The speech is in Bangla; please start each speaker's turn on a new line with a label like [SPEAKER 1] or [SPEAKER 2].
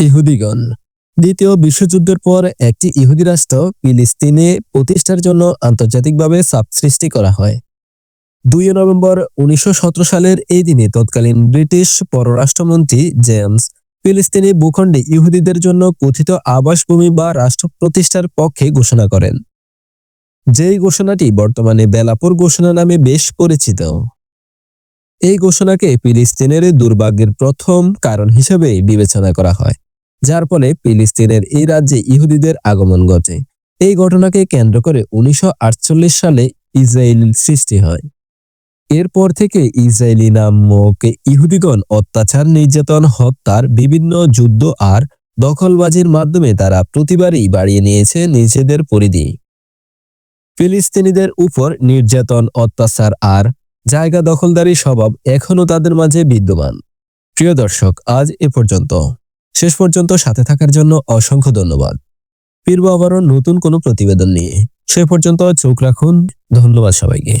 [SPEAKER 1] ইহুদিগণ। দ্বিতীয় বিশ্বযুদ্ধের পর একটি ইহুদি রাষ্ট্র ফিলিস্তিনে প্রতিষ্ঠার জন্য আন্তর্জাতিকভাবে চাপ সৃষ্টি করা হয়। দুই নভেম্বর উনিশশো সতেরো সালের এই দিনে তৎকালীন ব্রিটিশ পররাষ্ট্রমন্ত্রী জেমস ফিলিস্তিনি ভূখণ্ডে ইহুদিদের জন্য কথিত আবাসভূমি বা রাষ্ট্র প্রতিষ্ঠার পক্ষে ঘোষণা করেন। যেই ঘোষণাটি বর্তমানে বেলাপুর ঘোষণা নামে বেশ পরিচিত। এই ঘোষণাকে ফিলিস্তিনের দুর্ভাগ্যের প্রথম কারণ হিসেবে বিবেচনা করা হয়। যার ফলে ফিলিস্তিনের এই রাজ্যে ইহুদিদের আগমন ঘটে। এই ঘটনাকে কেন্দ্র করে উনিশশো আটচল্লিশ সালে ইসরায়েল সৃষ্টি হয়। এরপর থেকে ইসরায়েলি নামক ইহুদিগণ অত্যাচার, নির্যাতন, হত্যার, বিভিন্ন যুদ্ধ আর দখলবাজির মাধ্যমে তারা প্রতিবারই বাড়িয়ে নিয়েছে নিজেদের পরিধি। ফিলিস্তিনিদের উপর নির্যাতন, অত্যাচার আর জায়গা দখলদারি স্বভাব এখনও তাদের মাঝে বিদ্যমান। প্রিয় দর্শক, আজ এ পর্যন্ত। শেষ পর্যন্ত সাথে থাকার জন্য অসংখ্য ধন্যবাদ। ফিরবো আবারও নতুন কোনো প্রতিবেদন নিয়ে। সে পর্যন্ত চোখ রাখুন। ধন্যবাদ সবাইকে।